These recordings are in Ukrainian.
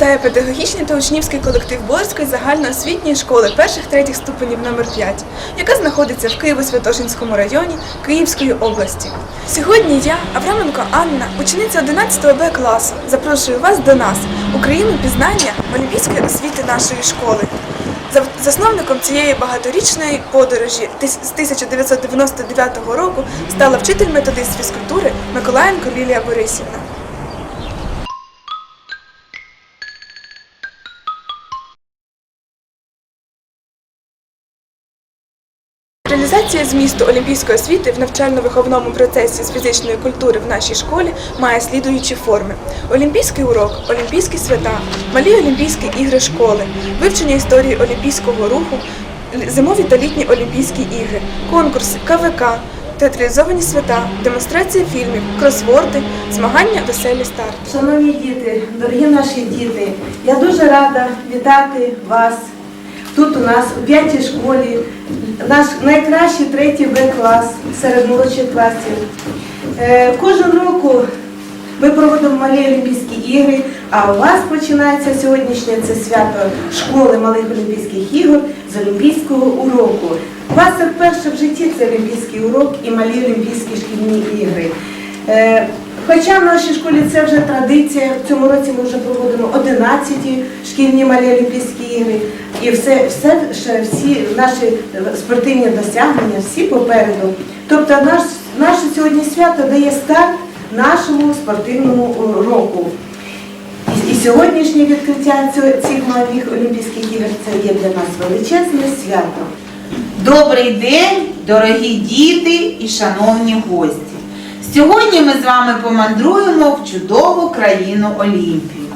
Вітає педагогічний та учнівський колектив Борської загальноосвітньої школи перших третіх ступенів номер 5 яка знаходиться в Києво-Святошинському районі Київської області. Сьогодні я, Авраменко Анна, учениця 11 Б класу, запрошую вас до нас, Україну пізнання олімпійської освіти нашої школи. Засновником цієї багаторічної подорожі з 1999 року стала вчитель методист фізкультури Миколаєнко Лілія Борисівна. Змісту олімпійської освіти в навчально-виховному процесі з фізичної культури в нашій школі має слідуючі форми: олімпійський урок, олімпійські свята, малі олімпійські ігри школи, вивчення історії олімпійського руху, зимові та літні олімпійські ігри, конкурси, КВК, театралізовані свята, демонстрація фільмів, кросворди, змагання веселі старт. Шановні діти, дорогі наші діти, я дуже рада вітати вас тут у нас у п'ятій школі, наш найкращий третій Б клас серед молодших класів. Е, Кожен року ми проводимо малі Олімпійські ігри, а у вас починається сьогоднішнє це свято школи малих Олімпійських ігор з Олімпійського уроку. У вас це вперше в житті це Олімпійський урок і малі Олімпійські шкільні ігри. Хоча в нашій школі це вже традиція, в цьому році ми вже проводимо 11 шкільні малі Олімпійські ігри, і все, все всі наші спортивні досягнення, всі попереду. Тобто наш, наше сьогодні свято дає старт нашому спортивному року. І, і сьогоднішнє відкриття цих малих Олімпійських ігор це є для нас величезне свято. Добрий день, дорогі діти і шановні гості. Сьогодні ми з вами помандруємо в чудову країну Олімпію.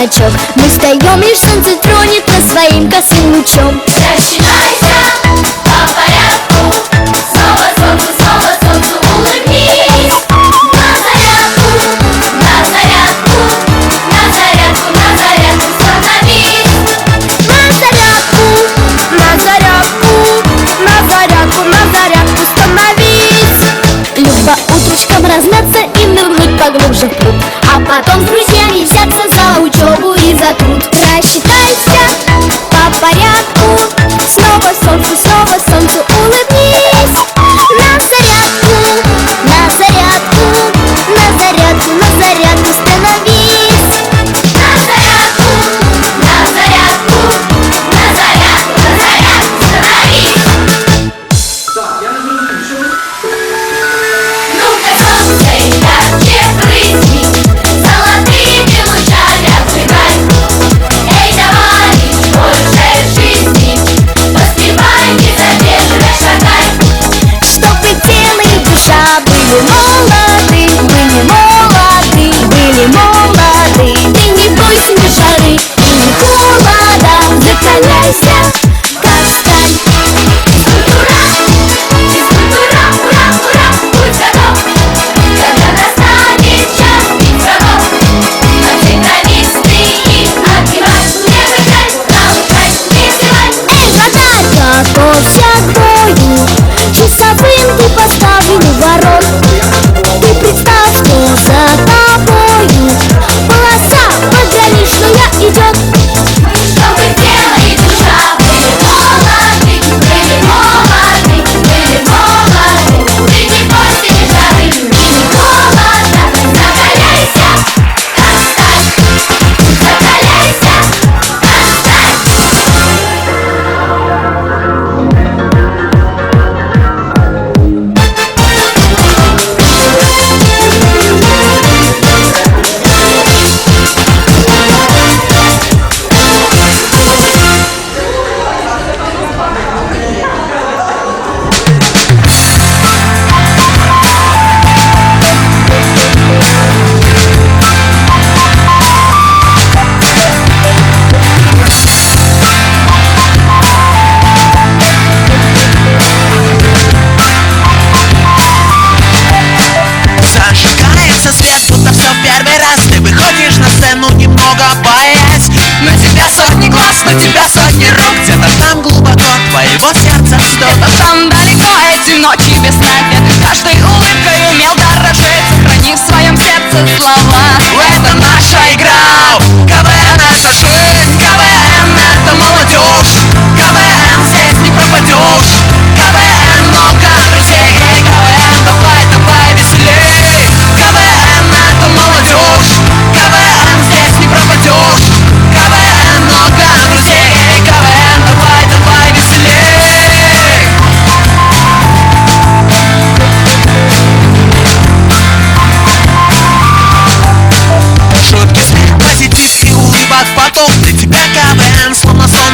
Свернувшись Мы встаем, лишь солнце тронет нас своим косым лучом. По flower.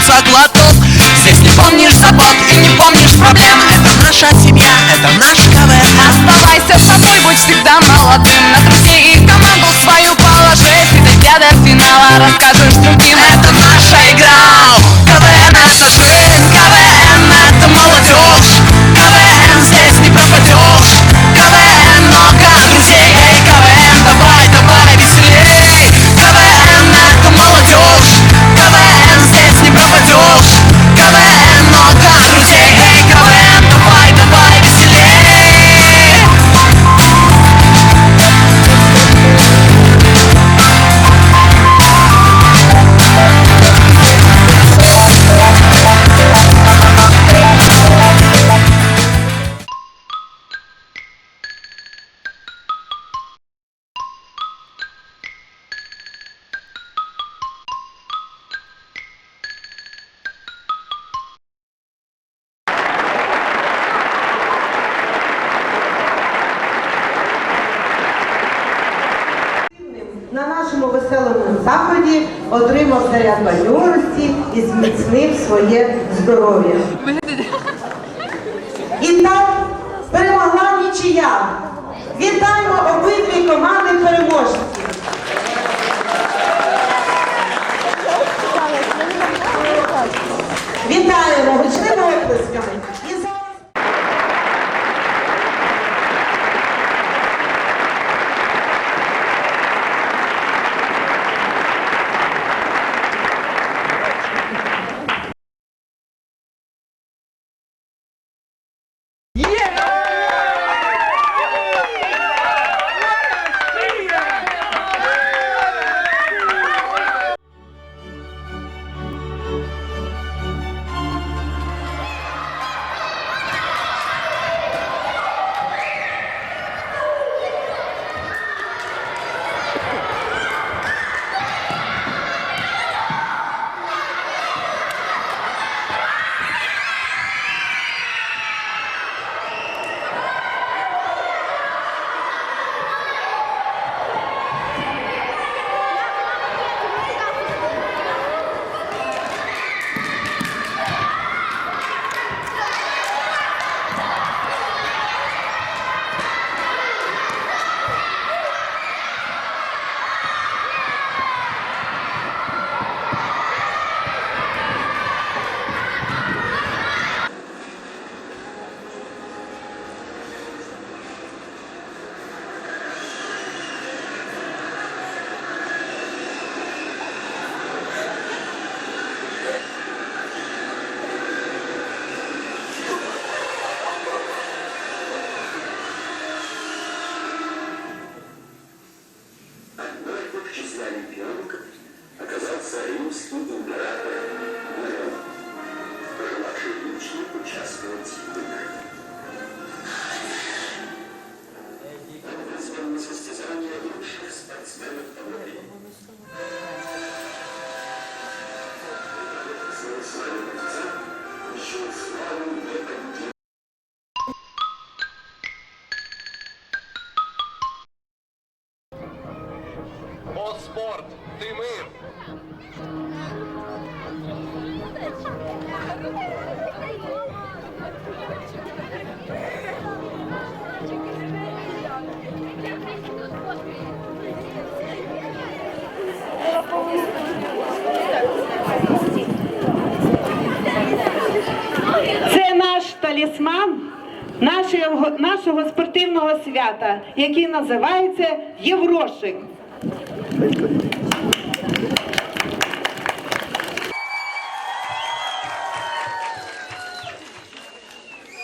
за глоток. Здесь не помнишь забот и не помнишь проблем. Это наша семья, это наш КВН. Оставайся собой, будь всегда молодым. На друзей и команду свою положи. Ты дойдя до финала, расскажешь другим. Это наша игра. КВН, это для бадьорості і зміцнив своє здоров'я. І так перемогла нічия. Вітаємо обидві команди переможців. Це наш талісман нашого, нашого спортивного свята, який називається Єврошик.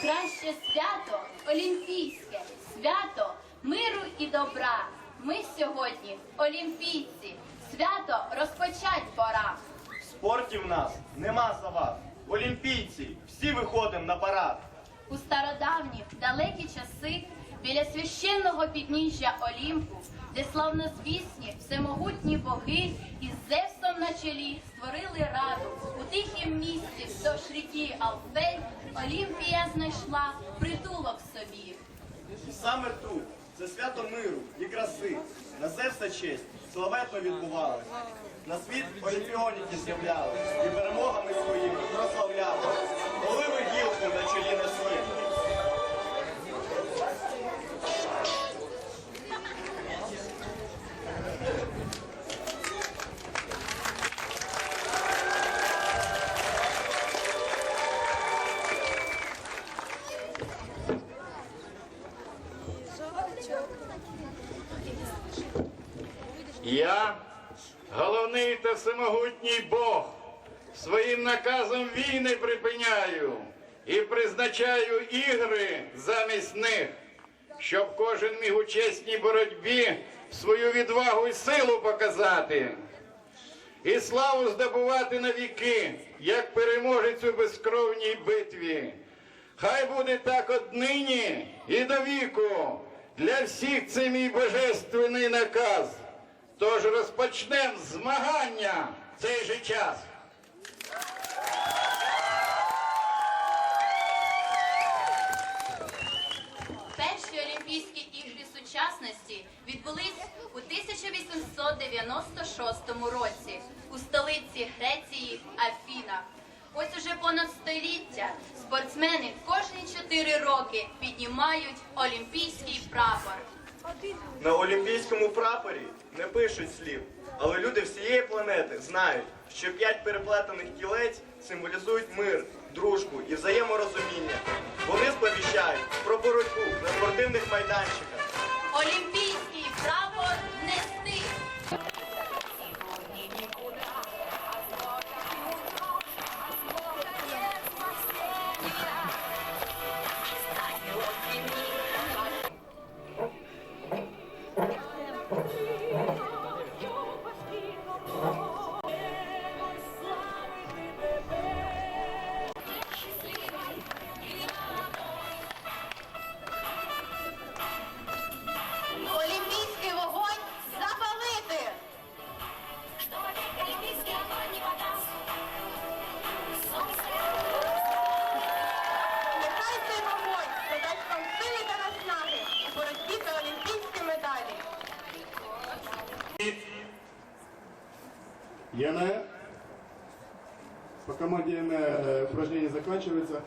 Краще свято олімпійське, свято миру і добра. Ми сьогодні олімпійці, свято розпочать пора. В спорті в нас нема завад. Олімпійці, всі виходимо на парад. У стародавні далекі часи біля священного підніжжя Олімпу, де славнозвісні всемогутні боги із Зевсом на чолі створили раду. У тихім місці вздовж ріки Алфей Олімпія знайшла притулок собі. І саме тут це свято миру і краси. На Зевса честь славетно відбувалося. На світ олімпіоніки з'являли і перемогами своїми прославляли. Коли ви гілку на чолі несли. Я, головний та всемогутній Бог, своїм наказом війни припиняю і призначаю ігри замість них, щоб кожен міг у чесній боротьбі свою відвагу і силу показати. І славу здобувати на віки, як переможець у безкровній битві. Хай буде так однині і до віку. Для всіх це мій божественний наказ. Тож розпочнемо змагання в цей же час. Перші Олімпійські ігри сучасності відбулись у 1896 році у столиці Греції Афінах. Ось уже понад століття спортсмени кожні чотири роки піднімають олімпійський прапор. На олімпійському прапорі не пишуть слів, але люди всієї планети знають, що п'ять переплетених кілець символізують мир, дружбу і взаєморозуміння. Вони сповіщають про боротьбу на спортивних майданчиках. Олімпійський ЕН. По команде э, упражнение заканчивается.